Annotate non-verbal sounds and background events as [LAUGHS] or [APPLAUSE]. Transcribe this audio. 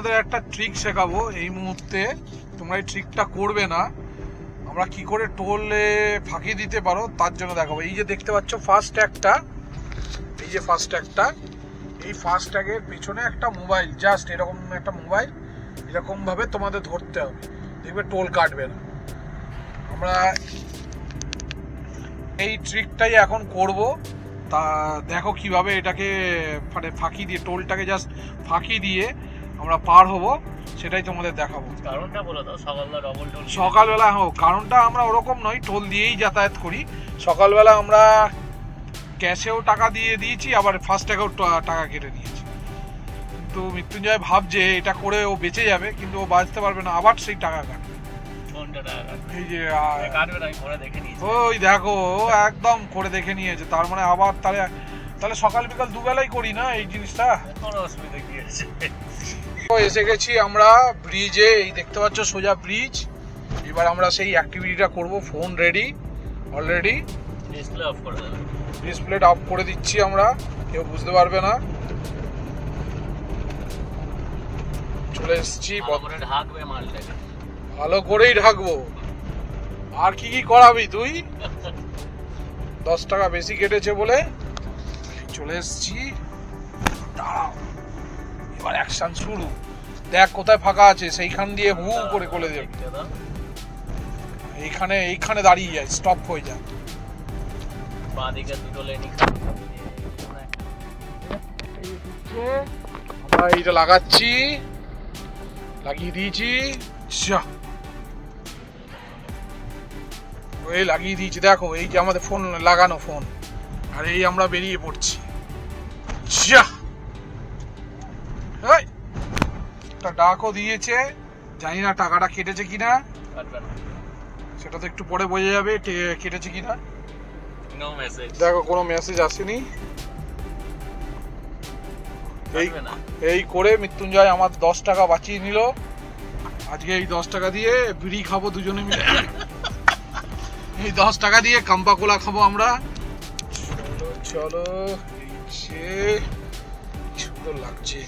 তোমাদের একটা ট্রিক শেখাবো। এই মুহূর্তে তোমরা এই ট্রিকটা করবে না। আমরা কি করে টোলে ফাঁকি দিতে পারো, তার জন্য দেখাবো। এই যে দেখতে পাচ্ছ ফার্স্ট ট্যাগটা এই যে ফার্স্ট ট্যাগটা এই ফার্স্ট ট্যাগের পিছনে একটা মোবাইল জাস্ট এরকম একটা মোবাইল এরকম ভাবে তোমাদের ধরতে হবে। দেখবে টোল কাটবে না। আমরা এই ট্রিকটাই এখন করব। তা দেখো কীভাবে এটাকে মানে ফাঁকি দিয়ে টোলটাকে জাস্ট ফাঁকি দিয়ে আমরা পার হব সেটাই তোমাদের দেখাবো। কারণটা বলো তো সকালবেলা ডবল টোল সকালবেলা হোক কারণটা আমরা ওরকম নয় টোল দিয়েই যাতায়াত করি। সকালবেলা আমরা ক্যাশেও টাকা দিয়ে দিয়েছি আবার ফার্স্ট ট্যাগেও টাকা কেটে নিয়েছি। কিন্তু মৃত্যুঞ্জয় ভাবছে এটা করে ও বেঁচে যাবে কিন্তু ও বাঁচতে পারবে না আবার সেই টাকা কাটবে। এই যে ওই দেখো একদম করে দেখে নিয়েছে তার মানে আবার তাহলে তাহলে সকাল বিকাল দুবেলাই করি না এই জিনিসটা? কোনো অসুবিধা কি আছে? তো এসে গেছি আমরা ব্রিজে এই দেখতে পাচ্ছ সোজা ব্রিজ এবার আমরা সেই অ্যাক্টিভিটিটা করব phone ready already display off করে দেবে। ডিসপ্লেটা অফ করে দিচ্ছি আমরা কেউ বুঝতে পারবে না। চলে এসেছি ভালো ঢাকবে মালটাকে। ভালো করেই ঢাকবো। আর কি কি করাবি তুই? [LAUGHS] দশ টাকা বেশি কেটেছে বলে। চলে এসেছি। দাঁড়াও এবার অ্যাকশন শুরু। দেখ কোথায় ফাঁকা আছে সেইখান দিয়ে হু করে কোলে দেবে। এইখানে এইখানে দাঁড়িয়ে যায় স্টপ হয়ে যায় বাঁদিকে দুটো লেনই আমরা এইটা লাগাচ্ছি। লাগিয়ে দিয়েছি। যা। এই লাগিয়ে দিয়েছি দেখো এই যে আমাদের ফোন লাগানো ফোন আর এই আমরা বেরিয়ে পড়ছি। যা। একটা ডাকও দিয়েছে। জানি না টাকাটা কেটেছে কিনা। সেটা তো একটু পরে বোঝা যাবে কেটেছে কিনা। দেখো কোনো মেসেজ আসেনি। এই এই করে মৃত্যুঞ্জয় আমার দশ টাকা বাঁচিয়ে নিল। আজকে এই দশ টাকা দিয়ে বিড়ি খাব দুজনে মিলে। এই দশ টাকা দিয়ে কাম্পা কোলা খাব আমরা। চলো এই সুন্দর লাগছে।